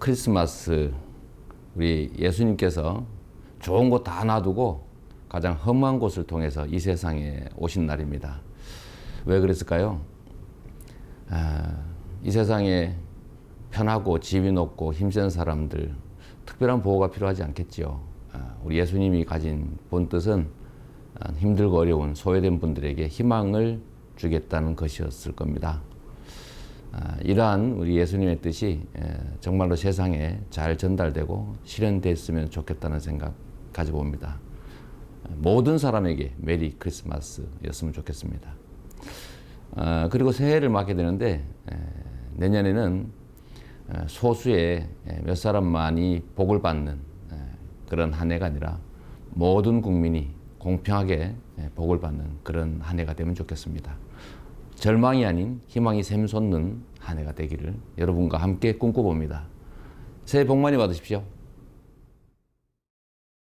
크리스마스 우리 예수님께서 좋은 곳다 놔두고 가장 험한 곳을 통해서 이 세상에 오신 날입니다. 왜 그랬을까요? 아, 이 세상에 편하고 집이 높고 힘센 사람들 특별한 보호가 필요하지 않겠지요. 아, 우리 예수님이 가진 본 뜻은 아, 힘들고 어려운 소외된 분들에게 희망을 주겠다는 것이었을 겁니다. 아, 이러한 우리 예수님의 뜻이 에, 정말로 세상에 잘 전달되고 실현됐으면 좋겠다는 생각 가져봅니다. 모든 사람에게 메리 크리스마스였으면 좋겠습니다. 아, 그리고 새해를 맞게 되는데 에, 내년에는 에, 소수의 에, 몇 사람만이 복을 받는 에, 그런 한 해가 아니라 모든 국민이 공평하게 에, 복을 받는 그런 한 해가 되면 좋겠습니다. 절망이 아닌 희망이 샘솟는 한 해가 되기를 여러분과 함께 꿈꿔봅니다. 새해 복 많이 받으십시오.